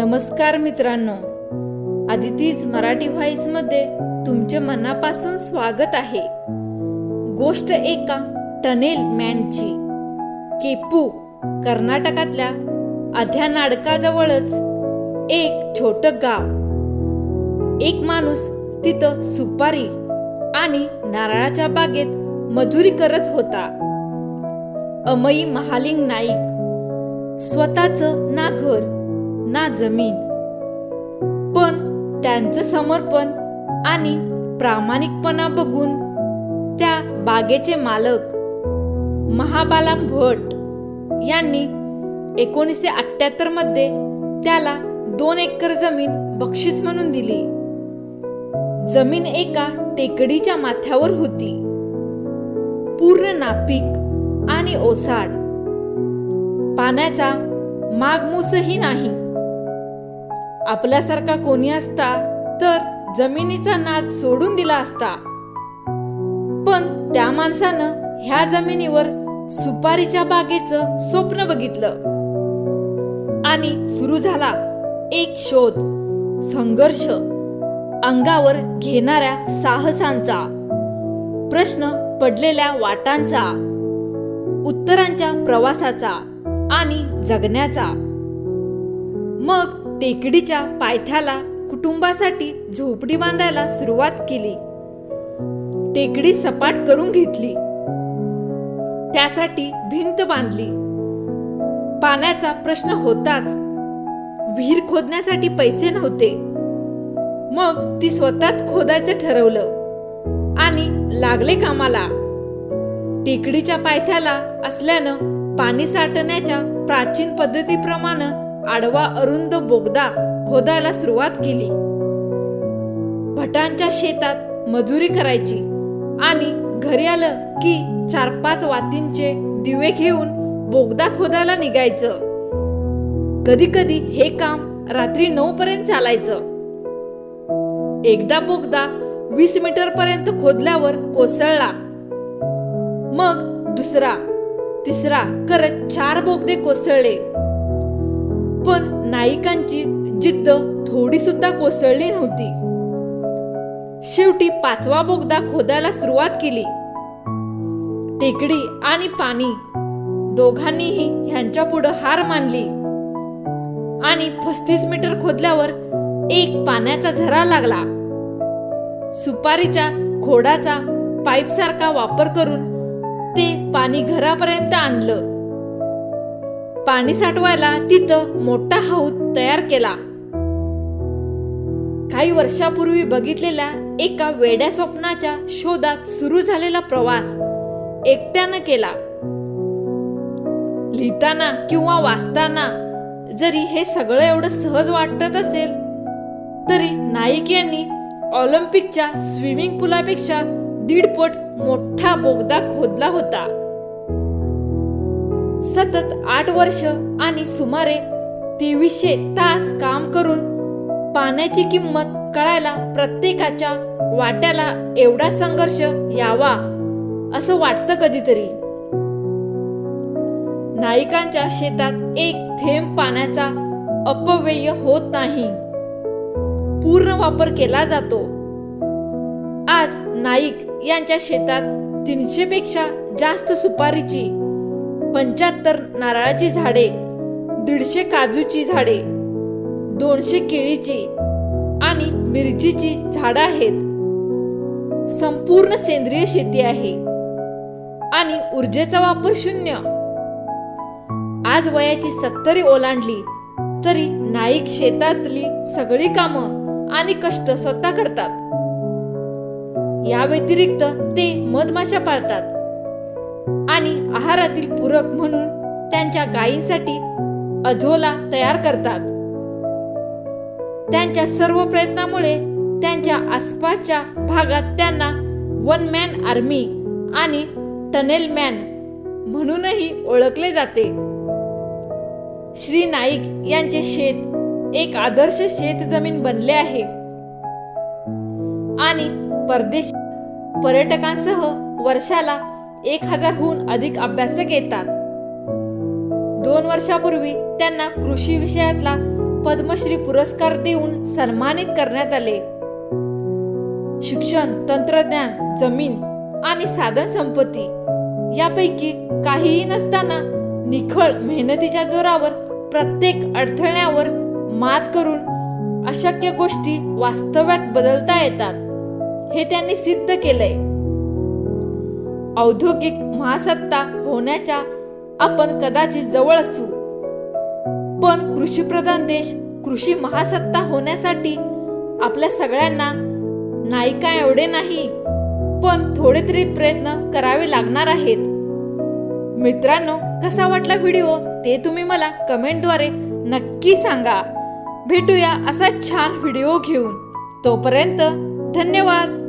नमस्कार मित्रांनो. आदितीज मराठी व्हॉइसमध्ये तुमचे मनापासून स्वागत आहे. गोष्ट एका टनेल मॅनची. केपू कर्नाटकातल्या अध्या नाडकाजवळच एक छोट गाव. एक माणूस तिथं सुपारी आणि नारळाच्या बागेत मजुरी करत होता. अमई महालिंग नाईक. स्वतःच ना घर ना जमीन. पण त्यांचं समर्पण आणि प्रामाणिकपणा बघून त्या बागेचे मालक महाबालाम भट यांनी एकोणीसशे अठ्ठ्याहत्तरमध्ये त्याला दोन एकर जमीन बक्षीस म्हणून दिली. जमीन एका टेकडीच्या माथ्यावर होती. पूर्ण नापीक आणि ओसाड. पाण्याचा मागमूसही नाही. आपल्यासारखा कोणी असता तर जमिनीचा नाद सोडून दिला असता. पण त्या माणसानं ह्या जमिनीवर सुपारीच्या बागेचं स्वप्न बघितलं. आणि सुरू झाला एक शोध संघर्ष. अंगावर घेणाऱ्या साहसांचा. प्रश्न पडलेल्या वाटांचा. उत्तरांच्या प्रवासाचा आणि जगण्याचा. मग टेकडीच्या पायथ्याला कुटुंबासाठी झोपडी बांधायला सुरुवात केली. टेकडी सपाट करून घेतली. त्यासाठी भिंत बांधली. पाण्याचा प्रश्न होताच. विहीर खोदण्यासाठी पैसे नव्हते. मग ती स्वतःच खोदायचं ठरवलं आणि लागले कामाला. टेकडीच्या पायथ्याला असल्यानं पाणी साठण्याच्या प्राचीन पद्धतीप्रमाणे आडवा अरुंद बोगदा खोदायला सुरुवात केली. भटांच्या शेतात मजुरी करायची आणि घरी आलं की चार पाच वातींचे दिवे घेऊन बोगदा खोदायला निघायचं. कधी कधी हे काम रात्री नऊ पर्यंत चालायचं. एकदा बोगदा वीस मीटर पर्यंत खोदल्यावर कोसळला. मग दुसरा तिसरा करत चार बोगदे कोसळले. पण नायिकांची जिद्द थोडी सुद्धा कोसळली नव्हती. शेवटी पाचवा बोगदा खोदायला सुरुवात केली. टेकडी आणि पाणी दोघांनीही ह्यांच्या पुढं हार मानली. आणि पस्तीस मीटर खोदल्यावर एक पाण्याचा झरा लागला. सुपारीच्या खोडाचा पाईप सारखा वापर करून ते पाणी घरापर्यंत आणलं. पाणी साठवायला तिथं मोठा हौद तयार केला. काही वर्षापूर्वी बघितलेल्या एका वेड्या स्वप्नाच्या शोधात सुरू झालेला प्रवास एकट्यानं केला. लिहिताना किंवा वाचताना जरी हे सगळं एवढं सहज वाटत असेल तरी नाईक यांनी ऑलिम्पिकच्या स्विमिंग पुलापेक्षा दीडपट मोठा बोगदा खोदला होता. सतत आठ वर्ष आणि सुमारे तेवीसशे तास काम करून पाण्याची किंमत कळायला प्रत्येकाच्या वाट्याला एवढा संघर्ष यावा असं वाटतं कधीतरी. नायिकांच्या शेतात एक थेंब पाण्याचा अपव्यय होत नाही. पूर्ण वापर केला जातो. आज नाईक यांच्या शेतात तीनशे पेक्षा जास्त सुपारीची पंच्याहत्तर नारळाची झाडे दीडशे काजूची झाडे दोनशे केळीची आणि मिरचीची झाडं आहेत. संपूर्ण सेंद्रिय शेती आहे. आणि ऊर्जेचा वापर शून्य. आज वयाची सत्तरी ओलांडली तरी नाईक शेतातली सगळी कामं आणि कष्ट स्वतः करतात. या व्यतिरिक्त ते मधमाशा पाळतात. आणि आहारातील पूरक म्हणून त्यांच्या गायींसाठी अझोला तयार करतात. त्यांच्या सर्व प्रयत्नामुळे त्यांच्या आसपासच्या भागात त्यांना वन मॅन आर्मी आणि टनेल मॅन म्हणूनही ओळखले जाते. श्री नाईक यांचे शेत एक आदर्श शेत जमीन बनले आहे. आणि परदेश पर्यटकांसह वर्षाला एक हजारहून अधिक अभ्यासक येतात. दोन वर्षापूर्वी त्यांना कृषी विषयातला पद्मश्री पुरस्कार देऊन सन्मानित करण्यात आले. शिक्षण तंत्रज्ञान जमीन आणि साधन संपत्ती यापैकी काहीही नसताना निखळ मेहनतीच्या जोरावर प्रत्येक अडथळ्यावर मात करून अशक्य गोष्टी वास्तव्यात बदलता येतात हे त्यांनी सिद्ध केलंय. औद्योगिक महासत्ता होण्याच्या आपण कदाचित जवळ असू. पण कृषीप्रधान देश कृषी महासत्ता होण्यासाठी आपल्या सगळ्यांना नाही का एवढे नाही पण थोडे तरी प्रयत्न करावे लागणार आहेत. मित्रांनो कसा वाटला व्हिडिओ? ते तुम्ही मला कमेंटद्वारे नक्की सांगा. भेटूया असा छान व्हिडिओ घेऊन. तोपर्यंत धन्यवाद.